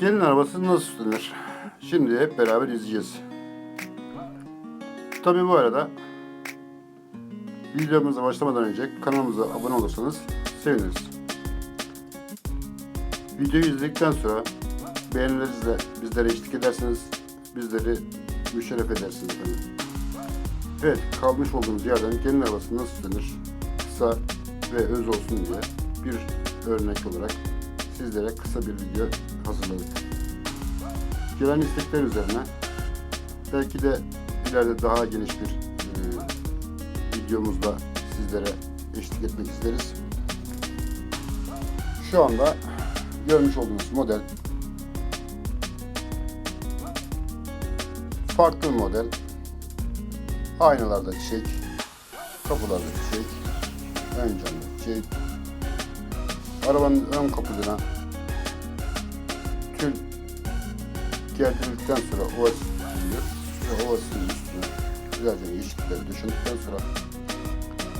Gelin arabası nasıl süslenir? Şimdi hep beraber izleyeceğiz. Tabii bu arada videomuza başlamadan önce kanalımıza abone olursanız seviniriz. Videoyu izledikten sonra beğenilerinizle bizlere eşlik ederseniz bizleri müşerref edersiniz efendim. Evet, kalmış olduğumuz yerden gelin arabası nasıl süslenir? Kısa ve öz olsun diye bir örnek olarak sizlere kısa bir video hazırladık. Gelen istekler üzerine belki de ileride daha geniş bir e, videomuzla sizlere eşlik etmek isteriz. Şu anda görmüş olduğunuz model farklı bir model. Aynalarda çiçek, kapılarda çiçek, ön camda çiçek, arabanın ön kapısına tül gerdirildikten sonra ovası tutuluyor ve ovasının üstüne güzelce yeşillikleri döşendikten sonra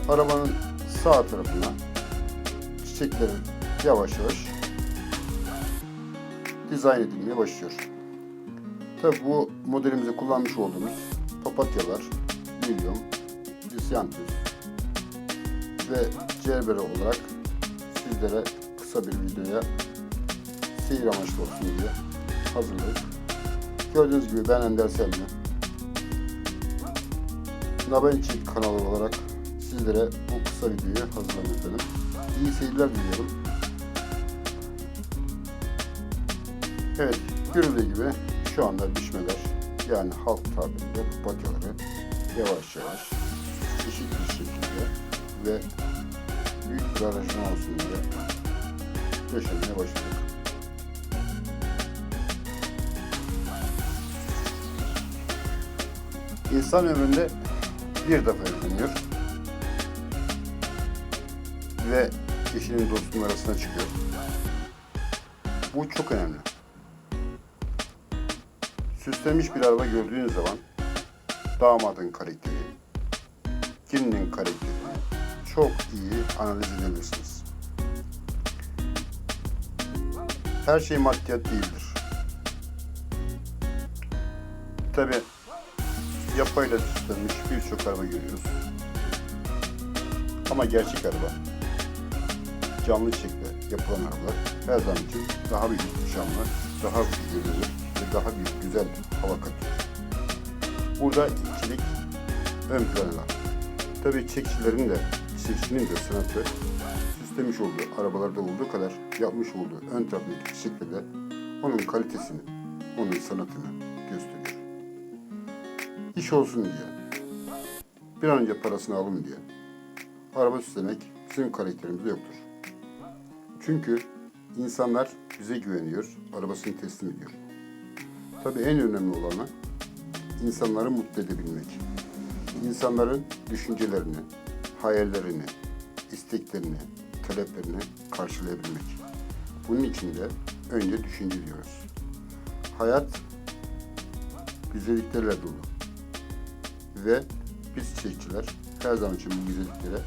arabanın sağ tarafına çiçekleri yavaş yavaş dizayn edilmeye başlıyor. Tabi bu modelimizde kullanmış olduğumuz papatyalar, lilyum, disyantus ve cerbere olarak sizlere kısa bir videoya seyir amaçlı olsun diye hazırladık. Gördüğünüz gibi ben Ender Selmi. Nabençi kanalı olarak sizlere bu kısa videoyu hazırlamak istedim. İyi seyirler diliyorum. Evet, görüldüğü gibi şu anda biçmeler yani halk tabirinde papatyaları yavaş yavaş eşit bir şekilde ve büyük bir aranjman olsun diye döşemeye başladık. İnsan ömründe bir defa evleniyor ve eşinin dostunun arasına çıkıyor. Bu çok önemli. Süslenmiş bir araba gördüğünüz zaman damadın karakteri, gelinin karakterini çok iyi analiz edebilirsiniz. Her şey maddiyat değildir. Tabi yapayla süslenmiş birçok araba görüyoruz. Ama gerçek araba, canlı şekilde yapılan arabalar her zaman için daha bir ihtişamlı, daha bir görünür ve daha bir güzel hava katıyor. Burada içilik ön plana. Tabii çekicilerin de, çiftçinin de sanatı süslemiş olduğu arabalarda olduğu kadar yapmış olduğu ön taraftaki çiçekle de onun kalitesini, onun sanatını gösteriyor. İş olsun diye, bir an önce parasını alın diye araba süslemek bizim karakterimizde yoktur. Çünkü insanlar bize güveniyor, arabasını teslim ediyor. Tabii en önemli olanı insanları mutlu edebilmek. İnsanların düşüncelerini, hayallerini, isteklerini, taleplerini karşılayabilmek. Bunun için de önce düşünce diyoruz. Hayat güzelliklerle dolu. Ve biz çiçekçiler her zaman için bu güzelliklere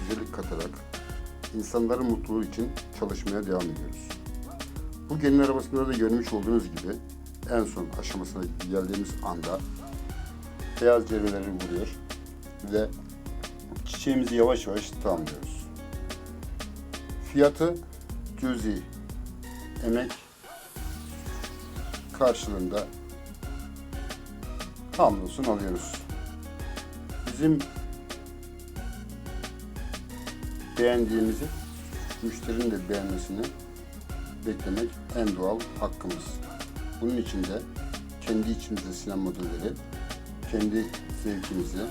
güzellik katarak insanların mutluluğu için çalışmaya devam ediyoruz. Bu gelin arabasında da görmüş olduğunuz gibi en son aşamasına geldiğimiz anda beyaz cermeleri vuruyor ve çiçeğimizi yavaş yavaş tamamlıyoruz. Fiyatı cüzi emek karşılığında hamdolsun alıyoruz. Bizim beğendiğimizi müşterinin de beğenmesini beklemek en doğal hakkımız. Bunun için de kendi içimizde sinem modelleri, kendi zevkimizi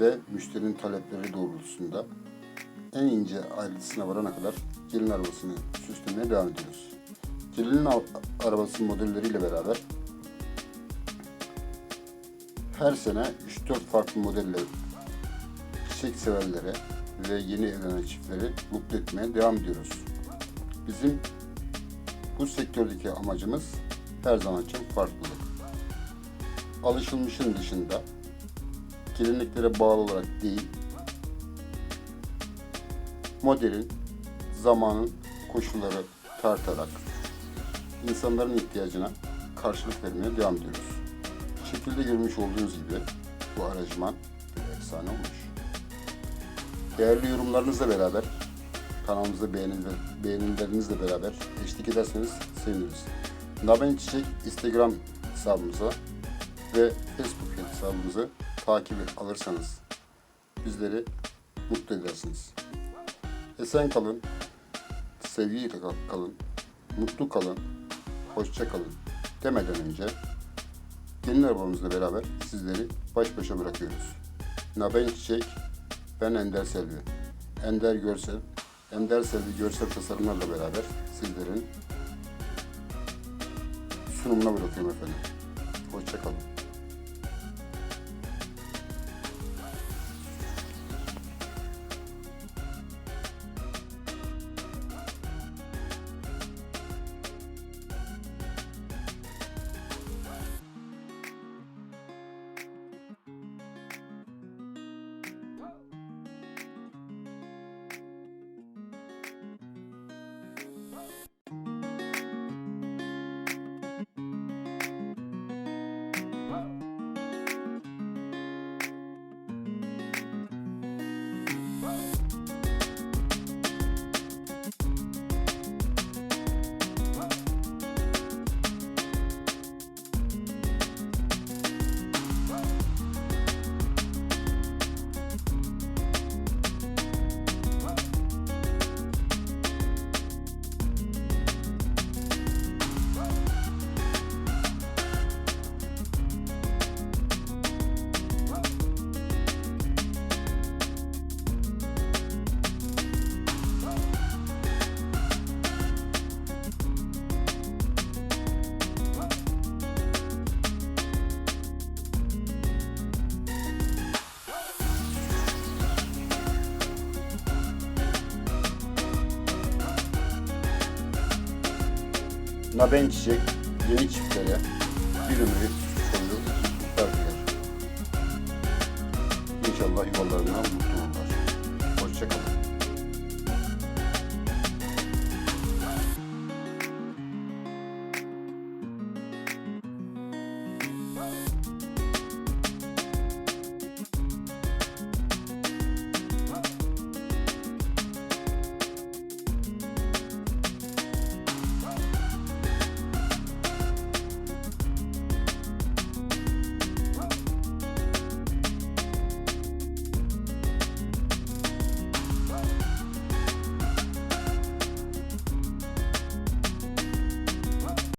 ve müşterinin talepleri doğrultusunda en ince ayrıntısına varana kadar gelin arabasını süslemeye devam ediyoruz. Gelin arabası modelleriyle beraber her sene 3-4 farklı modelle çiçek severlere ve yeni evlenen çiftleri mutlu etmeye devam ediyoruz. Bizim bu sektördeki amacımız her zaman için farklılık. Alışılmışın dışında geleneklere bağlı olarak değil, modelin, zamanın koşulları tartarak insanların ihtiyacına karşılık vermeye devam ediyoruz. Şekilde görmüş olduğunuz gibi bu aranjman bir efsane olmuş. Değerli yorumlarınızla beraber, kanalımıza beğeniler- beğenilerinizle beraber eşlik ederseniz seviniriz. Naben Çiçek Instagram hesabımıza ve Facebook hesabımızı takip alırsanız bizleri mutlu edersiniz. Esen kalın, sevgiyle kal- kalın, mutlu kalın, hoşça kalın demeden önce gelin arabamızla beraber sizleri baş başa bırakıyoruz. Naben Çiçek, ben Ender Selvi. Ender Görsel, Ender Selvi görsel tasarımlarla beraber sizlerin sunumuna bırakıyorum efendim. Hoşça kalın. Naben Çiçek yeni çiftlere bir ömür mutluluklar diler. İnşallah yuvalarına mutlu olurlar. Hoşçakalın.